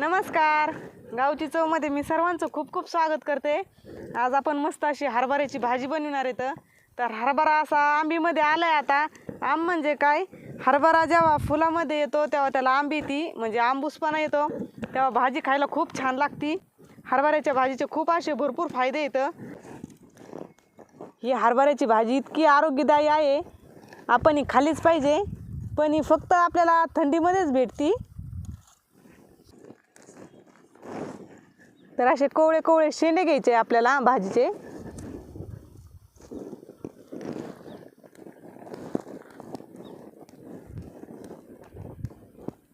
नमस्कार. गावची चवमध्ये मी सर्वांचं खूप खूप स्वागत करते. आज आपण मस्त अशी हरभऱ्याची भाजी बनवणार आहे तर हरभरा असा आंबीमध्ये आलाय आता. आंब म्हणजे काय? हरभरा जेव्हा फुलामध्ये येतो तेव्हा त्याला आंबी ती म्हणजे आंबूसपणा येतो. तेव्हा भाजी खायला खूप छान लागती. हरभऱ्याच्या भाजीचे खूप असे भरपूर फायदे येतं ही हरभऱ्याची भाजी इतकी आरोग्यदायी आहे. आपण ही खाल्लीच पाहिजे. पण ही फक्त आपल्याला थंडीमध्येच भेटती. तर असे कोवळे कोवळे शेंडे घ्यायचे आपल्याला भाजीचे.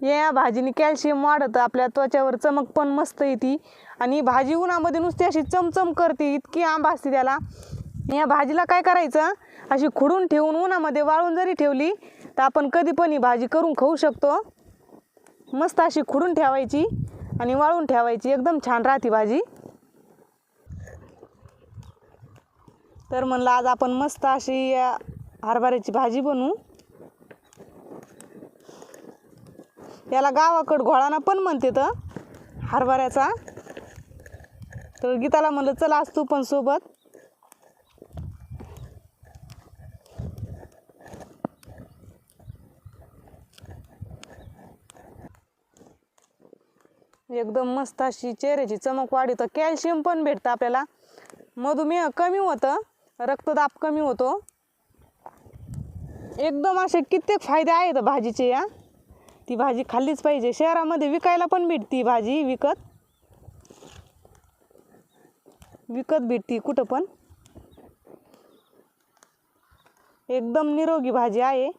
या भाजीने कॅल्शियम वाढतं आपल्या त्वचावर चमक पण मस्त येते. आणि भाजी उन्हामध्ये नुसती अशी चमचम करते इतकी आंबा असते त्याला. या भाजीला काय करायचं? अशी खुडून ठेवून उन्हामध्ये वाळून जरी ठेवली तर आपण कधी पण ही भाजी करून खाऊ शकतो. मस्त अशी खुडून ठेवायची. आणि वाळून ठेवायची. एकदम छान राहते भाजी. तर म्हणलं आज आपण मस्त अशी हरभऱ्याची भाजी बनवू. याला गावाकड घोळाना पण म्हणते तर हरभऱ्याचा. तर गीताला म्हणलं चला आज तू पण सोबत. एकदम मस्त अशी चेहऱ्याची चमक वाढवतं कॅल्शियम पण भेटतं आपल्याला. मधुमेह कमी होतं. रक्तदाब कमी होतो. एकदम असे कित्येक फायदे आहेत भाजीचे या ती भाजी खाल्लीच पाहिजे. शहरामध्ये विकायला पण भेटती भाजी विकत. विकत भेटती कुठं पण. एकदम निरोगी भाजी आहे.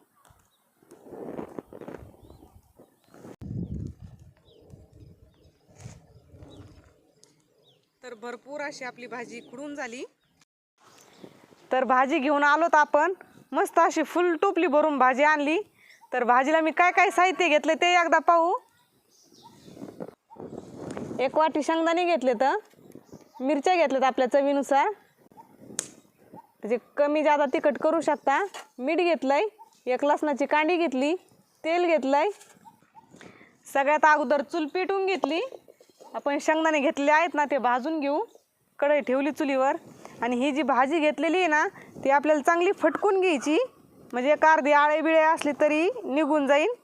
तर भरपूर अशी आपली भाजी खुडून झाली. तर भाजी घेऊन आलोत आपण. मस्त अशी फुल टोपली भरून भाजी आणली. तर भाजीला मी काय काय साहित्य घेतलं ते एकदा पाहू. एक वाटी शेंगदाणे घेतले तर मिरच्या घेतल्यात आपल्या चवीनुसार. म्हणजे कमी जादा तिखट करू शकता. मीठ घेतलंय. एक लसणाची कांडी घेतली. तेल घेतलंय. सगळ्यात अगोदर चूल पेटून घेतली. आपण शेंगदाणे घेतले आहेत ना ते भाजून घेऊ. कढई ठेवली चुलीवर. आणि ही जी भाजी घेतलेली आहे ना ती आपल्याला चांगली फटकून घ्यायची. म्हणजे एक अर्धी आळे बिळे असली तरी निघून जाईल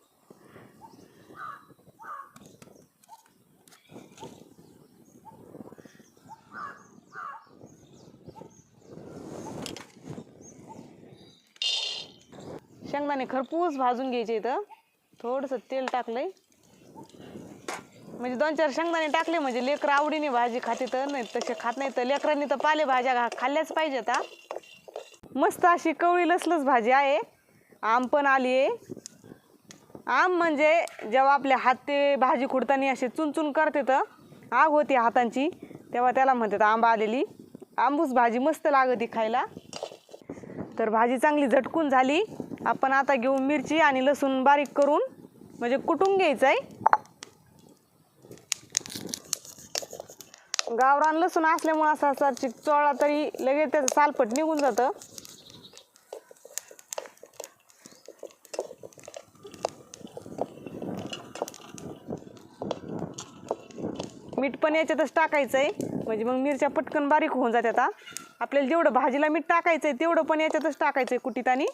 शेंगदाणे खरपूस भाजून घ्यायचे इथं. थोडंसं तेल टाकलंय. म्हणजे दोन चार शेंगदाणे टाकले म्हणजे लेकरं आवडीने भाजी खाते तर नाही तसे खात नाही तर लेकरांनी तर पालेभाज्या खा खाल्ल्याच पाहिजेत हा. मस्त अशी कवळी लसलस भाजी आहे. आम पण आली आहे. आम म्हणजे जेव्हा आपले हात ते भाजी खुडताना असे चुनचुन करते तर आग होती हातांची. तेव्हा त्याला म्हणतात आंबा आलेली. आंबूस भाजी मस्त लागते खायला. तर भाजी चांगली झटकून झाली. आपण आता घेऊ मिरची आणि लसूण बारीक करून. म्हणजे कुटून घ्यायचं आहे. गावरान लसूण असल्यामुळं असा असा चिक चोळला तरी लगेच त्याचं सालपट निघून जातं. मीठ पण याच्यातच टाकायचं आहे म्हणजे मग मिरच्या पटकन बारीक होऊन जातात आता. आपल्याला जेवढं भाजीला मीठ टाकायचं आहे तेवढं पण याच्यातच टाकायचं आहे कुटीत आणि.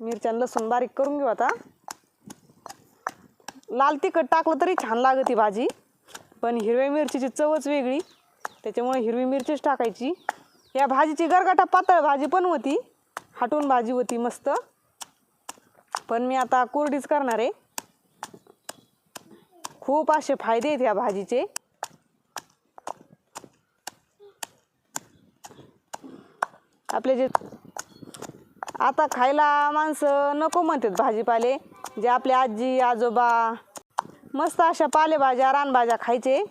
मिरच्या आणि लसूण बारीक करून घेऊ आता. लाल तिखट टाकलं तरी छान लागते भाजी. पण हिरव्या मिरचीची चवच वेगळी. त्याच्यामुळे हिरवी मिरचीच टाकायची. या भाजीची गरगाटा पातळ भाजी पण होती. हाटून भाजी होती मस्त. पण मी आता कोरडीच करणार आहे. खूप असे फायदे आहेत या भाजीचे. आपले जे आता खायला माणसं नको म्हणतात भाजीपाले. जे आपले आजी आजोबा मस्त अशा पालेभाज्या रानभाज्या खायचे.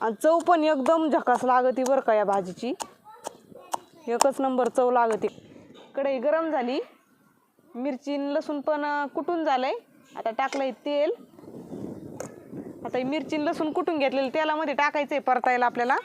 आणि चव पण एकदम झकास लागती बरं का या भाजीची. एकच नंबर चव लागते. कढई गरम झाली. मिरची लसूण पण कुठून झालं झालंय. आता टाकलंय तेल. आता मिरची लसूण कुटून घेतलेलं तेलामध्ये टाकायचं आहे परतायला आपल्याला.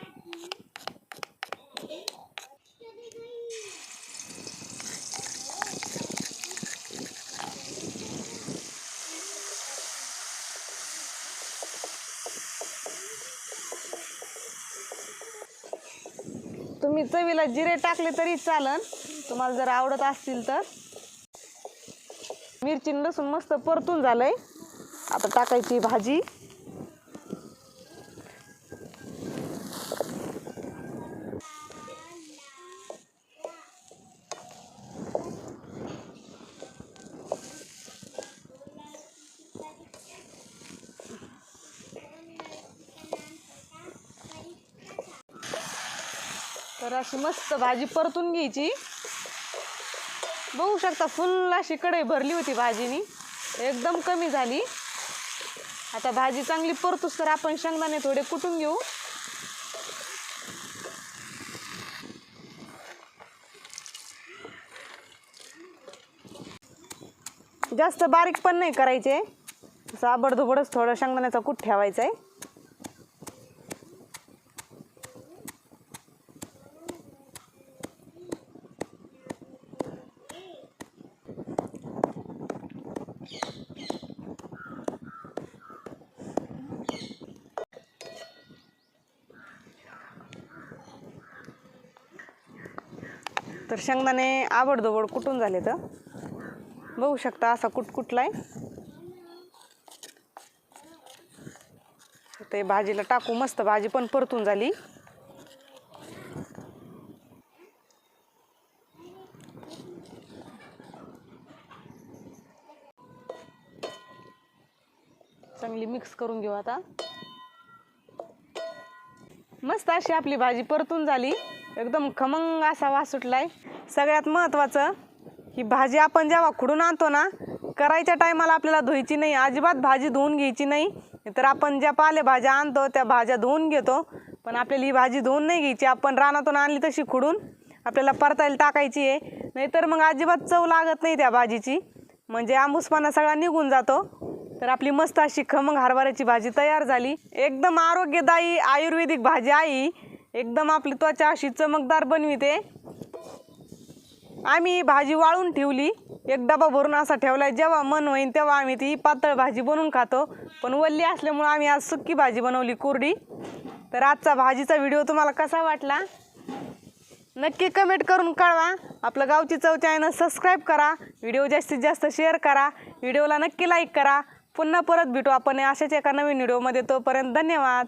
तुम्ही चवीला जिरे टाकले तरी चालन. तुम्हाला जर आवडत असतील तर. मिरची लसूण मस्त परतून झालंय. आता टाकायची भाजी. तर अशी मस्त भाजी परतून घ्यायची. बघू शकता फुल अशी कढई भरली होती भाजीनी. एकदम कमी झाली. आता भाजी चांगली परतूस तर आपण शेंगदाणे थोडे कुटून घेऊ. जास्त बारीक पण नाही करायचे. असं आबडधोबडच थोडं शेंगदाण्याचा कूट ठेवायचा आहे तर शेंगदाणे आवडदोबड कुठून झाले तर बघू शकता असा कुट आहे ते भाजीला टाकू मस्त भाजी पण परतून झाली. चांगली मिक्स करून घेऊ आता. मस्त अशी आपली भाजी परतून झाली. एकदम खमंग असा वास सुटलाय. सगळ्यात महत्त्वाचं ही भाजी आपण जेव्हा खुडून आणतो ना करायच्या टायमाला आपल्याला धुवायची नाही अजिबात भाजी धुवून घ्यायची नाही. तर आपण ज्या पालेभाज्या आणतो त्या भाज्या धुवून घेतो. पण आपल्याला ही भाजी धुवून नाही घ्यायची आपण रानातून आणली तशी खुडून आपल्याला परतायला टाकायची आहे. नाहीतर मग अजिबात चव लागत नाही त्या भाजीची. म्हणजे आंबूसपाना सगळा निघून जातो. तर आपली मस्त अशी खमंग हरभऱ्याची भाजी तयार झाली. एकदम आरोग्यदायी आयुर्वेदिक भाजी आहे एकदम आपली त्वचा अशी चमकदार बनविते. आम्ही भाजी वाळून ठेवली. एक डबा भरून असा ठेवलाय जेव्हा मन होईन तेव्हा आम्ही ती पातळ भाजी बनवून खातो. पण वल्ली असल्यामुळं आम्ही आज सुक्की भाजी बनवली कोरडी. तर आजचा भाजीचा व्हिडिओ तुम्हाला कसा वाटला? नक्की कमेंट करून कळवा. आपलं गावची चव चॅनल सबस्क्राईब करा. व्हिडिओ जास्तीत जास्त शेअर करा. व्हिडिओला नक्की लाईक करा. पुन्हा परत भेटू आपण अशाच एका नवीन व्हिडिओमध्ये. तोपर्यंत धन्यवाद.